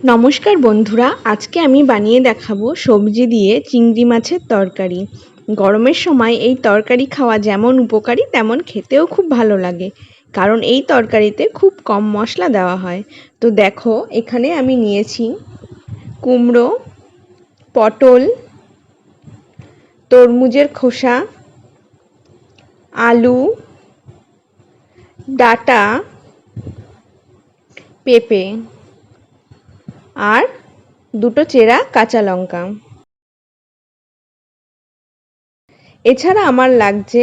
নমস্কার বন্ধুরা, আজকে আমি বানিয়ে দেখাবো সবজি দিয়ে চিংড়ি মাছের তরকারি। গরমের সময় এই তরকারি খাওয়া যেমন উপকারী, তেমন খেতেও খুব ভালো লাগে। কারণ এই তরকারিতে খুব কম মশলা দেওয়া হয়। তো দেখো, এখানে আমি নিয়েছি কুমড়ো, পটল, তরমুজের খোসা, আলু, ডাটা, পেঁপে। আর দুটো চেরা কাঁচা লঙ্কা। এছাড়া আমার লাগছে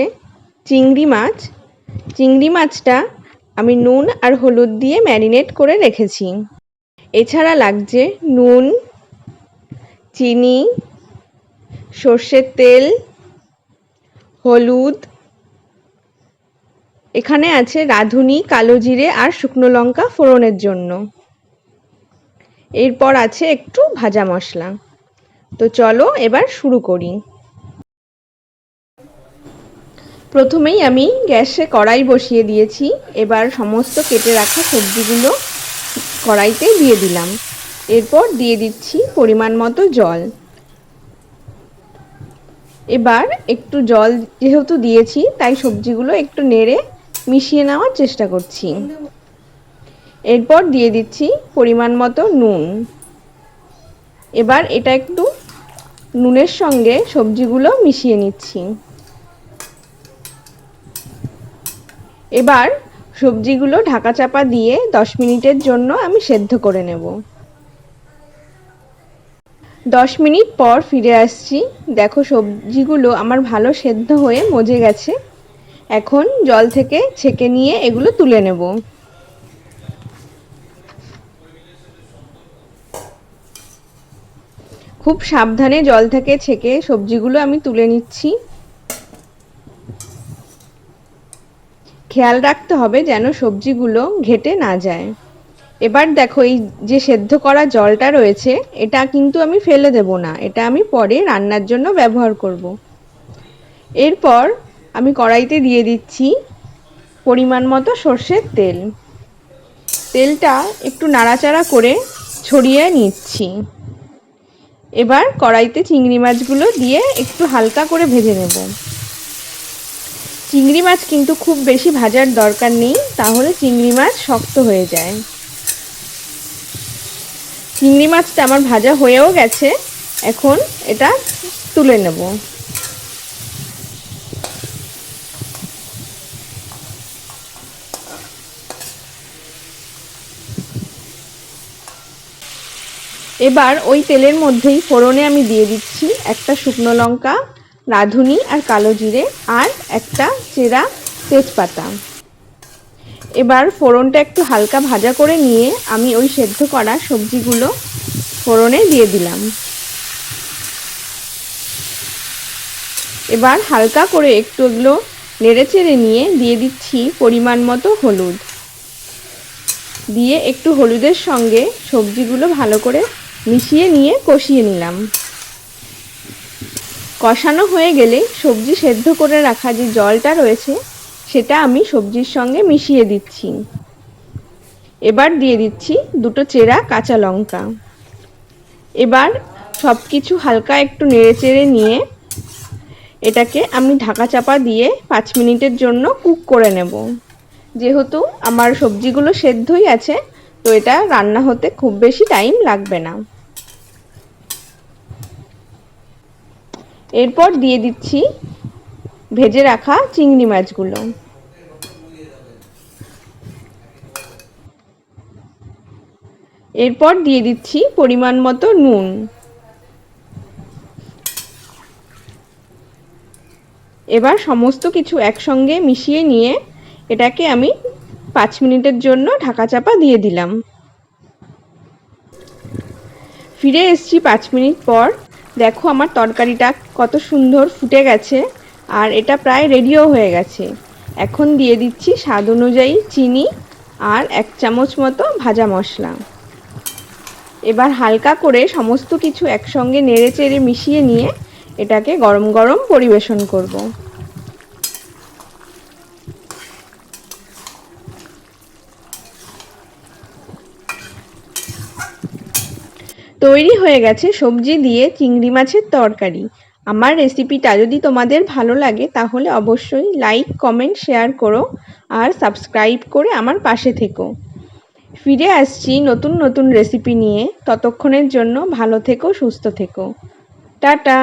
চিংড়ি মাছ। চিংড়ি মাছটা আমি নুন আর হলুদ দিয়ে ম্যারিনেট করে রেখেছি। এছাড়া লাগছে নুন, চিনি, সর্ষের তেল, হলুদ। এখানে আছে রাঁধুনি, কালো জিরে আর শুকনো লঙ্কা ফোড়নের জন্য। এরপর আছে একটু ভাজা মশলা। তো চলো এবার শুরু করি। প্রথমেই আমি গ্যাসে কড়াই বসিয়ে দিয়েছি। এবার সমস্ত কেটে রাখা সবজিগুলো কড়াইতে দিয়ে দিলাম। এরপর দিয়ে দিচ্ছি পরিমাণ মতো জল। এবার একটু জল যেহেতু দিয়েছি, তাই সবজিগুলো একটু নেড়ে মিশিয়ে নেওয়ার চেষ্টা করছি। এরপর দিয়ে দিচ্ছি পরিমাণ মতো নুন। এবার এটা একটু নুনের সঙ্গে সবজিগুলো মিশিয়ে নিচ্ছি। এবার সবজিগুলো ঢাকা চাপা দিয়ে দশ মিনিটের জন্য আমি সেদ্ধ করে নেব। দশ মিনিট পর ফিরে আসছি। দেখো সবজিগুলো আমার ভালো সেদ্ধ হয়ে মজে গেছে। এখন জল থেকে ছেঁকে নিয়ে এগুলো তুলে নেব। খুব সাবধানে জল থেকে ছেঁকে সবজিগুলো আমি তুলে নিচ্ছি। খেয়াল রাখতে হবে যেন সবজিগুলো ঘেটে না যায়। এবার দেখো এই যে সেদ্ধ করা জলটা রয়েছে, এটা কিন্তু আমি ফেলে দেব না, এটা আমি পরে রান্নার জন্য ব্যবহার করব। এরপর আমি কড়াইতে দিয়ে দিচ্ছি পরিমাণ মতো সর্ষের তেল। তেলটা একটু নাড়াচাড়া করে ছড়িয়ে নিচ্ছি। এবার কড়াইতে চিংড়ি মাছগুলো দিয়ে একটু হালকা করে ভেজে নেব। চিংড়ি মাছ কিন্তু খুব বেশি ভাজার দরকার নেই, তাহলে চিংড়ি মাছ শক্ত হয়ে যায়। চিংড়ি মাছটা আমার ভাজা হয়েও গেছে, এখন এটা তুলে নেব। এবার ওই তেলের মধ্যেই ফোড়নে আমি দিয়ে দিচ্ছি একটা শুকনো লঙ্কা, রাঁধুনি আর কালো জিরে আর একটা চেরা তেজপাতা। এবার ফোড়নটা একটু হালকা ভাজা করে নিয়ে আমি ওই সেদ্ধ করা সবজিগুলো ফোড়নে দিয়ে দিলাম। এবার হালকা করে একটু এগুলো নেড়ে চেড়ে নিয়ে দিয়ে দিচ্ছি পরিমাণ মতো হলুদ। দিয়ে একটু হলুদের সঙ্গে সবজিগুলো ভালো করে মিশিয়ে নিয়ে কষিয়ে নিলাম। কষানো হয়ে গেলে সবজি সেদ্ধ করে রাখা যে জলটা রয়েছে, সেটা আমি সবজির সঙ্গে মিশিয়ে দিচ্ছি। এবার দিয়ে দিচ্ছি দুটো চেরা কাঁচা লঙ্কা। এবার সব কিছু হালকা একটু নেড়ে চেড়ে নিয়ে এটাকে আমি ঢাকা চাপা দিয়ে পাঁচ মিনিটের জন্য কুক করে নেব। যেহেতু আমার সবজিগুলো সেদ্ধই আছে তো এটা রান্না হতে খুব বেশি টাইম লাগবে না। এরপর দিয়ে দিচ্ছি ভেজে রাখা চিংড়ি মাছগুলো। এরপর দিয়ে দিচ্ছি পরিমাণ মতো নুন। এবার সমস্ত কিছু একসঙ্গে মিশিয়ে নিয়ে এটাকে আমি পাঁচ মিনিটের জন্য ঢাকা চাপা দিয়ে দিলাম। ফিরে এসছি পাঁচ মিনিট পর। দেখো আমার তরকারিটা কত সুন্দর ফুটে গেছে আর এটা প্রায় রেডিও হয়ে গেছে। এখন দিয়ে দিচ্ছি স্বাদ অনুযায়ী চিনি আর এক চামচ মতো ভাজা মশলা। এবার হালকা করে সমস্ত কিছু একসঙ্গে নেড়ে চেড়ে মিশিয়ে নিয়ে এটাকে গরম গরম পরিবেশন করব। তৈরি হয়ে গেছে সবজি দিয়ে চিংড়ি মাছের তরকারি। আমার রেসিপিটা যদি তোমাদের ভালো লাগে, তাহলে অবশ্যই লাইক কমেন্ট শেয়ার করো আর সাবস্ক্রাইব করে আমার পাশে থেকো। ফিরে আসছি নতুন নতুন রেসিপি নিয়ে। ততক্ষণের জন্য ভালো থেকো, সুস্থ থেকো। টাটা!